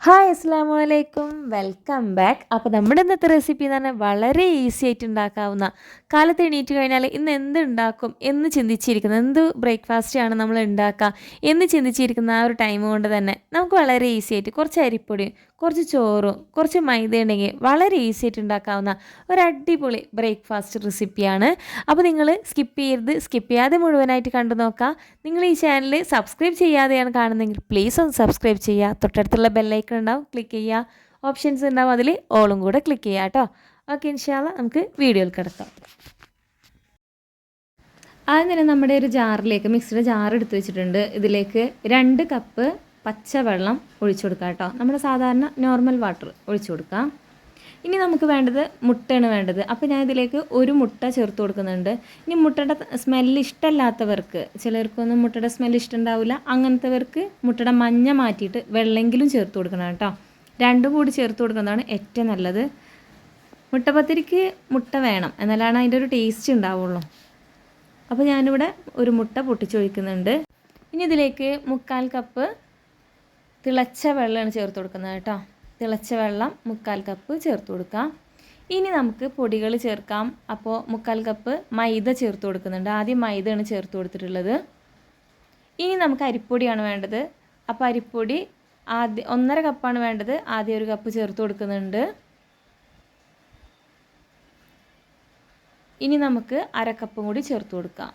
Hi അസ്സാം വലൈക്കും welcome back. അപ്പോൾ നമ്മുടെ ഇന്നത്തെ റെസിപ്പി എന്ന് പറഞ്ഞാൽ വളരെ ഈസി ആയിട്ട് ഉണ്ടാക്കാവുന്ന കാലത്ത് എണീറ്റ് കഴിഞ്ഞാൽ ഇന്ന് എന്ത് ഉണ്ടാക്കും എന്ന് ചിന്തിച്ചിരിക്കുന്നത് എന്ത് ബ്രേക്ക്ഫാസ്റ്റ് ആണ് നമ്മൾ ഉണ്ടാക്കുക എന്ന് ചിന്തിച്ചിരിക്കുന്ന ആ ഒരു ടൈം കൊണ്ട് തന്നെ നമുക്ക് വളരെ ഈസി ആയിട്ട് കുറച്ച് അരിപ്പൊടിയും കുറച്ച് ചോറും കുറച്ച് മൈദ ഉണ്ടെങ്കിൽ വളരെ ഈസി ആയിട്ട് ഉണ്ടാക്കാവുന്ന ഒരു അടിപൊളി ബ്രേക്ക്ഫാസ്റ്റ് റെസിപ്പിയാണ് അപ്പോൾ നിങ്ങൾ സ്കിപ്പ് ചെയ്യരുത്. സ്കിപ്പ് ചെയ്യാതെ മുഴുവനായിട്ട് കണ്ടു നോക്കുക. നിങ്ങൾ ഈ ചാനൽ സബ്സ്ക്രൈബ് ചെയ്യാതെയാണ് കാണുന്നതെങ്കിൽ പ്ലീസ് ഒന്ന് സബ്സ്ക്രൈബ് ചെയ്യുക. തൊട്ടടുത്തുള്ള ബെല്ലൈക്കൺ ഉണ്ടാവും ക്ലിക്ക് ചെയ്യുക ഓപ്ഷൻസ് ഉണ്ടാവും അതിൽ ഓളും കൂടെ ക്ലിക്ക് ചെയ്യുക കേട്ടോ ഓക്കെ ഇൻഷാല്ല നമുക്ക് വീഡിയോയിൽ കിടക്കാം. ആദ്യം തന്നെ നമ്മുടെ ഒരു ജാറിലേക്ക് മിക്സിയുടെ ജാർ എടുത്ത് വെച്ചിട്ടുണ്ട്. ഇതിലേക്ക് രണ്ട് കപ്പ് പച്ചവെള്ളം ഒഴിച്ചു കൊടുക്കുക കേട്ടോ നമ്മുടെ സാധാരണ നോർമൽ വാട്ടർ ഒഴിച്ചു കൊടുക്കാം. ഇനി നമുക്ക് വേണ്ടത് മുട്ടയാണ് വേണ്ടത്. അപ്പോൾ ഞാൻ ഇതിലേക്ക് ഒരു മുട്ട ചേർത്ത് കൊടുക്കുന്നുണ്ട്. ഇനി മുട്ടയുടെ സ്മെല്ല് ഇഷ്ടമല്ലാത്തവർക്ക് ചിലർക്കൊന്നും മുട്ടയുടെ സ്മെല്ല് ഇഷ്ടമുണ്ടാവില്ല. അങ്ങനത്തെവർക്ക് മുട്ടയുടെ മഞ്ഞ മാറ്റിയിട്ട് വെള്ളമെങ്കിലും ചേർത്ത് കൊടുക്കണം കേട്ടോ. രണ്ടും കൂടി ചേർത്ത് കൊടുക്കുന്നതാണ് ഏറ്റവും നല്ലത്. മുട്ടപ്പത്തിരിക്ക് മുട്ട വേണം. എന്നാലാണ് അതിന്റെ ഒരു ടേസ്റ്റ് ഉണ്ടാവുള്ളൂ. അപ്പോൾ ഞാനിവിടെ ഒരു മുട്ട പൊട്ടിച്ചൊഴിക്കുന്നുണ്ട്. ഇനി ഇതിലേക്ക് മുക്കാൽ കപ്പ് തിളച്ച വെള്ളമാണ് ചേർത്ത് കൊടുക്കുന്നത് കേട്ടോ. തിളച്ച വെള്ളം മുക്കാൽ കപ്പ് ചേർത്ത് കൊടുക്കാം. ഇനി നമുക്ക് പൊടികൾ ചേർക്കാം. അപ്പോൾ മുക്കാൽ കപ്പ് മൈദ ചേർത്ത് കൊടുക്കുന്നുണ്ട്. ആദ്യം മൈദയാണ് ചേർത്ത് കൊടുത്തിട്ടുള്ളത്. ഇനി നമുക്ക് അരിപ്പൊടിയാണ് വേണ്ടത്. അപ്പോൾ അരിപ്പൊടി ആദ്യ ഒന്നര കപ്പാണ് വേണ്ടത്. ആദ്യം ഒരു കപ്പ് ചേർത്ത് കൊടുക്കുന്നുണ്ട്. ഇനി നമുക്ക് അരക്കപ്പും കപ്പും കൂടി ചേർത്ത് കൊടുക്കാം.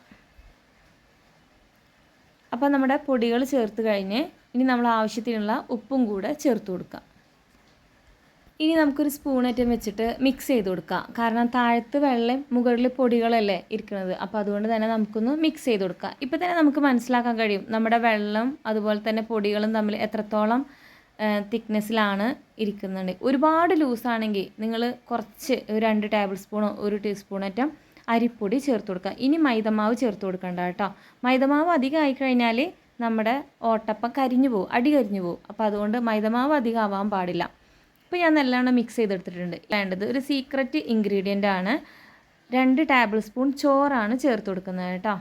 അപ്പോൾ നമ്മുടെ പൊടികൾ ചേർത്ത് കഴിഞ്ഞ് ഇനി നമ്മൾ ആവശ്യത്തിനുള്ള ഉപ്പും കൂടെ ചേർത്ത് കൊടുക്കാം. ഇനി നമുക്കൊരു സ്പൂണറ്റം വെച്ചിട്ട് മിക്സ് ചെയ്ത് കൊടുക്കാം. കാരണം താഴത്ത് വെള്ളം മുകളിൽ പൊടികളല്ലേ ഇരിക്കുന്നത്. അപ്പോൾ അതുകൊണ്ട് തന്നെ നമുക്കൊന്ന് മിക്സ് ചെയ്ത് കൊടുക്കാം. ഇപ്പോൾ തന്നെ നമുക്ക് മനസ്സിലാക്കാൻ കഴിയും. നമ്മുടെ വെള്ളം അതുപോലെ തന്നെ പൊടികളും തമ്മിൽ എത്രത്തോളം തിക്നെസ്സിലാണ് ഇരിക്കുന്നുണ്ട്. ഒരുപാട് ലൂസാണെങ്കിൽ നിങ്ങൾ കുറച്ച് രണ്ട് ടേബിൾ സ്പൂണോ ഒരു ടീസ്പൂണറ്റം അരിപ്പൊടി ചേർത്ത് കൊടുക്കുക ഇനി മൈദമാവ് ചേർത്ത് കൊടുക്കണ്ട കേട്ടോ. മൈദമാവ് അധികം ആയിക്കഴിഞ്ഞാൽ നമ്മുടെ ഓട്ടപ്പം കരിഞ്ഞു പോകും അടി കരിഞ്ഞു പോകും. അപ്പോൾ അതുകൊണ്ട് മൈദമാവ് അധികം ആവാൻ പാടില്ല. അപ്പോൾ ഞാൻ നല്ലോണം മിക്സ് ചെയ്തെടുത്തിട്ടുണ്ട്. വേണ്ടത് ഒരു സീക്രട്ട് ഇൻഗ്രീഡിയന്റ് ആണ്. രണ്ട് ടേബിൾ സ്പൂൺ ചോറാണ് ചേർത്ത് കൊടുക്കുന്നത് കേട്ടോ.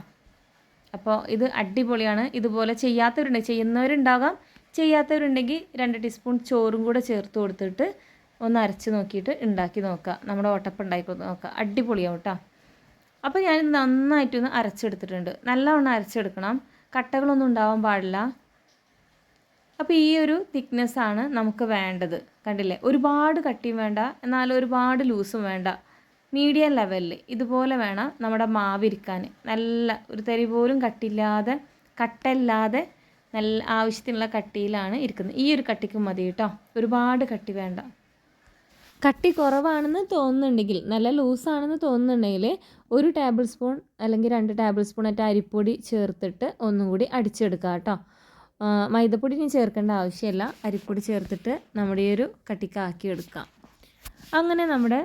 അപ്പോൾ ഇത് അടിപൊളിയാണ്. ഇതുപോലെ ചെയ്യാത്തവരുണ്ട് ചെയ്യുന്നവരുണ്ടാകാം. ചെയ്യാത്തവരുണ്ടെങ്കിൽ രണ്ട് ടീസ്പൂൺ ചോറും കൂടെ ചേർത്ത് കൊടുത്തിട്ട് ഒന്ന് അരച്ച് നോക്കിയിട്ട് ഉണ്ടാക്കി നോക്കുക. നമ്മുടെ ഓട്ടപ്പം ഉണ്ടാക്കി നോക്കുക. അടിപൊളിയാവും കേട്ടോ. അപ്പോൾ ഞാനിത് നന്നായിട്ടൊന്ന് അരച്ചെടുത്തിട്ടുണ്ട്. നല്ലവണ്ണം അരച്ചെടുക്കണം. കട്ടകളൊന്നും ഉണ്ടാവാൻ പാടില്ല. അപ്പോൾ ഈ ഒരു തിക്നെസ്സാണ് നമുക്ക് വേണ്ടത്. കണ്ടില്ലേ? ഒരുപാട് കട്ടിയും വേണ്ട എന്നാൽ ഒരുപാട് ലൂസും വേണ്ട. മീഡിയം ലെവലിൽ ഇതുപോലെ വേണം നമ്മുടെ മാവിരിക്കാൻ നല്ല ഒരു തരി പോലും കട്ടില്ലാതെ കട്ടല്ലാതെ നല്ല ആവശ്യത്തിനുള്ള കട്ടിയിലാണ് ഇരിക്കുന്നത്. ഈ ഒരു കട്ടിക്ക് മതി കേട്ടോ ഒരുപാട് കട്ടി വേണ്ട. കട്ടി കുറവാണെന്ന് തോന്നുന്നുണ്ടെങ്കിൽ നല്ല ലൂസാണെന്ന് തോന്നുന്നുണ്ടെങ്കിൽ ഒരു ടേബിൾ സ്പൂൺ അല്ലെങ്കിൽ രണ്ട് ടേബിൾ സ്പൂൺ ആയിട്ട് അരിപ്പൊടി ചേർത്തിട്ട് ഒന്നും കൂടി അടിച്ചെടുക്കുക കേട്ടോ മൈദപ്പൊടി ഇനി ചേർക്കേണ്ട ആവശ്യമില്ല. അരിപ്പൊടി ചേർത്തിട്ട് നമ്മുടെ ഈ ഒരു കട്ടിക്കാക്കി എടുക്കാം. അങ്ങനെ നമ്മുടെ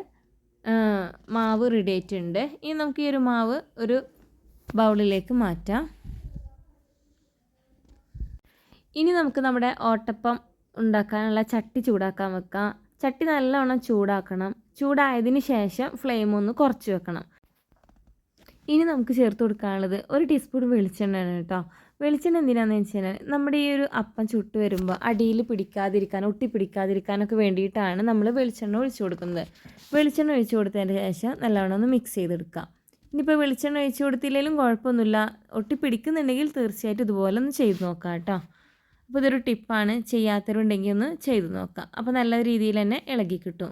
മാവ് റെഡി ആയിട്ടുണ്ട്. ഇനി നമുക്ക് ഈ ഒരു മാവ് ഒരു ബൗളിലേക്ക് മാറ്റാം. ഇനി നമുക്ക് നമ്മുടെ ഓട്ടപ്പം ഉണ്ടാക്കാനുള്ള ചട്ടി ചൂടാക്കാൻ വെക്കാം. ചട്ടി നല്ലവണ്ണം ചൂടാക്കണം. ചൂടായതിന് ശേഷം ഫ്ലെയിം ഒന്ന് കുറച്ച് വെക്കണം. ഇനി നമുക്ക് ചേർത്ത് കൊടുക്കാനുള്ളത് ഒരു ടീസ്പൂൺ വെളിച്ചെണ്ണയാണ് കേട്ടോ. വെളിച്ചെണ്ണ എന്തിനാന്ന് വെച്ച് കഴിഞ്ഞാൽ നമ്മുടെ ഈ ഒരു അപ്പം ചുട്ട് വരുമ്പോൾ അടിയിൽ പിടിക്കാതിരിക്കാൻ ഒട്ടി പിടിക്കാതിരിക്കാനൊക്കെ വേണ്ടിയിട്ടാണ് നമ്മൾ വെളിച്ചെണ്ണ ഒഴിച്ചു കൊടുക്കുന്നത്. വെളിച്ചെണ്ണ ഒഴിച്ചു കൊടുത്തതിന് ശേഷം നല്ലവണ്ണം ഒന്ന് മിക്സ് ചെയ്തെടുക്കാം ഇനിയിപ്പോൾ വെളിച്ചെണ്ണ ഒഴിച്ചു കൊടുത്തില്ലെങ്കിലും കുഴപ്പമൊന്നുമില്ല. ഒട്ടി പിടിക്കുന്നുണ്ടെങ്കിൽ തീർച്ചയായിട്ടും ഇതുപോലെ ഒന്ന് ചെയ്ത് നോക്കാം കേട്ടോ. അപ്പോൾ ഇതൊരു ടിപ്പാണ്. ചെയ്യാത്തവരുണ്ടെങ്കിൽ ഒന്ന് ചെയ്ത് നോക്കാം അപ്പോൾ നല്ല രീതിയിൽ തന്നെ ഇളകി കിട്ടും.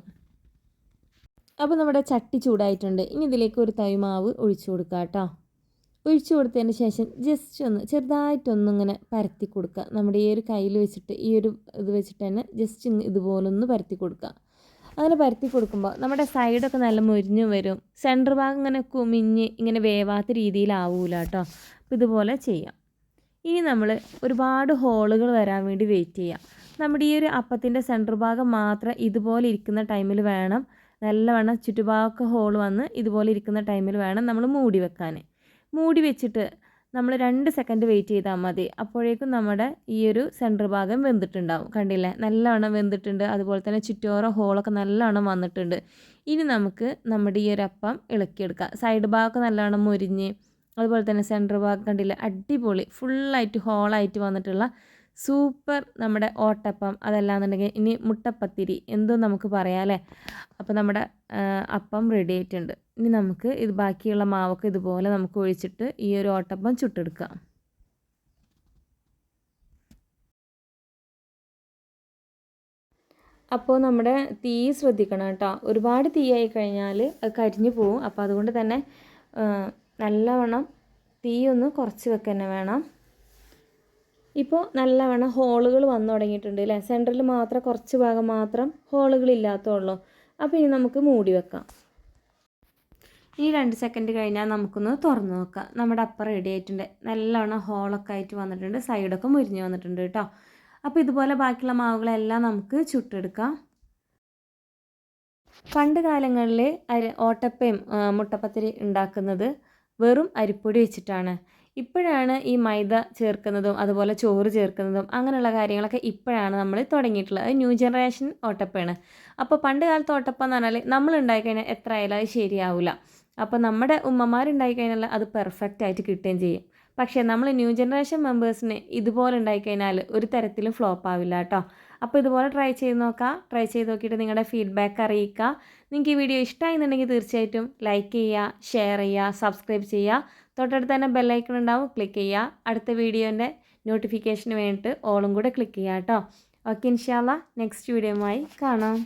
അപ്പോൾ നമ്മുടെ ചട്ടി ചൂടായിട്ടുണ്ട്. ഇനി ഇതിലേക്ക് ഒരു തൈമാവ് ഒഴിച്ചു കൊടുക്കാം കേട്ടോ. ഒഴിച്ചു കൊടുത്തതിന് ശേഷം ജസ്റ്റ് ഒന്ന് ചെറുതായിട്ടൊന്നിങ്ങനെ പരത്തി കൊടുക്കുക. നമ്മുടെ ഈ ഒരു കയ്യിൽ വെച്ചിട്ട് ഈ ഒരു ഇത് വെച്ചിട്ട് തന്നെ ജസ്റ്റ് ഇതുപോലെ ഒന്ന് പരത്തി കൊടുക്കുക. അങ്ങനെ പരത്തി കൊടുക്കുമ്പോൾ നമ്മുടെ സൈഡൊക്കെ നല്ല മുരിഞ്ഞു വരും. സെന്റർ ഭാഗം ഇങ്ങനെ കുമിഞ്ഞ് ഇങ്ങനെ വേവാത്ത രീതിയിലാവൂല കേട്ടോ. അപ്പോൾ ഇതുപോലെ ചെയ്യാം. ഇനി നമ്മൾ ഒരുപാട് ഹോളുകൾ വരാൻ വേണ്ടി വെയിറ്റ് ചെയ്യാം. നമ്മുടെ ഈ ഒരു അപ്പത്തിന്റെ സെന്റർ ഭാഗം മാത്രം ഇതുപോലെ ഇരിക്കുന്ന ടൈമിൽ വേണം. നല്ലവണ്ണം ചുറ്റുഭാഗമൊക്കെ ഹോൾ വന്ന് ഇതുപോലെ ഇരിക്കുന്ന ടൈമിൽ വേണം നമ്മൾ മൂടി വെക്കാൻ. മൂടി വെച്ചിട്ട് നമ്മൾ രണ്ട് സെക്കൻഡ് വെയിറ്റ് ചെയ്താൽ മതി. അപ്പോഴേക്കും നമ്മുടെ ഈ ഒരു സെന്റർ ഭാഗം വെന്തിട്ടുണ്ടാവും. കണ്ടില്ലേ? നല്ലവണ്ണം വെന്തിട്ടുണ്ട്. അതുപോലെ തന്നെ ചുറ്റോറ ഹോളൊക്കെ നല്ലവണ്ണം വന്നിട്ടുണ്ട്. ഇനി നമുക്ക് നമ്മുടെ ഈ ഒരു അപ്പം ഇളക്കിയെടുക്കാം. സൈഡ് ഭാഗമൊക്കെ നല്ലവണ്ണം മുരിഞ്ഞ് അതുപോലെ തന്നെ സെന്റർ ഭാഗം കണ്ടില്ലേ? അടിപൊളി. ഫുള്ളായിട്ട് ഹോളായിട്ട് വന്നിട്ടുള്ള സൂപ്പർ നമ്മുടെ ഓട്ടപ്പം അതല്ലാന്നുണ്ടെങ്കിൽ ഇനി മുട്ടപ്പത്തിരി എന്തും നമുക്ക് പറയാം അല്ലേ? അപ്പോൾ നമ്മുടെ അപ്പം റെഡി ആയിട്ടുണ്ട്. ഇനി നമുക്ക് ഇത് ബാക്കിയുള്ള മാവൊക്കെ ഇതുപോലെ നമുക്ക് ഒഴിച്ചിട്ട് ഈ ഒരു ഓട്ടപ്പം ചുട്ടെടുക്കാം. അപ്പോൾ നമ്മുടെ തീ ശ്രദ്ധിക്കണം കേട്ടോ. ഒരുപാട് തീയായി കഴിഞ്ഞാൽ അത് കരിഞ്ഞു പോവും. അപ്പോൾ അതുകൊണ്ട് തന്നെ നല്ലവണ്ണം തീ ഒന്ന് കുറച്ച് വെക്കുക തന്നെ വേണം. ഇപ്പോൾ നല്ലവണ്ണം ഹോളുകൾ വന്നു തുടങ്ങിയിട്ടുണ്ട് അല്ലേ സെന്ററിൽ മാത്രം കുറച്ച് ഭാഗം മാത്രം ഹോളുകൾ ഇല്ലാത്തുള്ളൂ അപ്പോൾ ഇനി നമുക്ക് മൂടി വെക്കാം. ഇനി രണ്ട് സെക്കൻഡ് കഴിഞ്ഞാൽ നമുക്കൊന്ന് തുറന്ന് നോക്കാം. നമ്മുടെ അപ്പം റെഡി ആയിട്ടുണ്ട്. നല്ലവണ്ണം ഹോളൊക്കെ ആയിട്ട് വന്നിട്ടുണ്ട്. സൈഡൊക്കെ മുരിഞ്ഞ് വന്നിട്ടുണ്ട് കേട്ടോ അപ്പോൾ ഇതുപോലെ ബാക്കിയുള്ള മാവുകളെല്ലാം നമുക്ക് ചുട്ടെടുക്കാം. പണ്ട് കാലങ്ങളിൽ അരി ഓട്ടപ്പയും മുട്ടപ്പത്തിരി ഉണ്ടാക്കുന്നത് വെറും അരിപ്പൊടി വെച്ചിട്ടാണ്. ഇപ്പോഴാണ് ഈ മൈദ ചേർക്കുന്നതും അതുപോലെ ചോറ് ചേർക്കുന്നതും അങ്ങനെയുള്ള കാര്യങ്ങളൊക്കെ ഇപ്പോഴാണ് നമ്മൾ തുടങ്ങിയിട്ടുള്ളത്. ന്യൂ ജനറേഷൻ ഓട്ടപ്പാണ്. അപ്പോൾ പണ്ട് കാലത്ത് ഓട്ടപ്പം എന്ന് പറഞ്ഞാൽ നമ്മൾ ഉണ്ടായിക്കഴിഞ്ഞാൽ എത്ര ആയാലും അത് ശരിയാവില്ല അപ്പോൾ നമ്മുടെ ഉമ്മമാരുണ്ടായിക്കഴിഞ്ഞാൽ അത് പെർഫെക്റ്റ് ആയിട്ട് കിട്ടുകയും ചെയ്യും. പക്ഷേ നമ്മൾ ന്യൂ ജനറേഷൻ മെമ്പേഴ്സിന് ഇതുപോലെ ഉണ്ടായിക്കഴിഞ്ഞാൽ ഒരു തരത്തിലും ഫ്ലോപ്പ് ആവില്ല കേട്ടോ. അപ്പോൾ ഇതുപോലെ ട്രൈ ചെയ്ത് നോക്കാം. ട്രൈ ചെയ്ത് നോക്കിയിട്ട് നിങ്ങളുടെ ഫീഡ്ബാക്ക് അറിയിക്കുക നിങ്ങൾക്ക് ഈ വീഡിയോ ഇഷ്ടമായിരുന്നുണ്ടെങ്കിൽ തീർച്ചയായിട്ടും ലൈക്ക് ചെയ്യുക ഷെയർ ചെയ്യുക സബ്സ്ക്രൈബ് ചെയ്യുക. തൊട്ടടുത്ത് തന്നെ ബെല്ലൈക്കൺ ഉണ്ടാവും. ക്ലിക്ക് ചെയ്യുക. അടുത്ത വീഡിയോന്റെ നോട്ടിഫിക്കേഷന് വേണ്ടിയിട്ട് ഓളും കൂടെ ക്ലിക്ക് ചെയ്യുക കേട്ടോ. ഓക്കെ ഇൻഷാല്ല നെക്സ്റ്റ് വീഡിയോയുമായി കാണാം.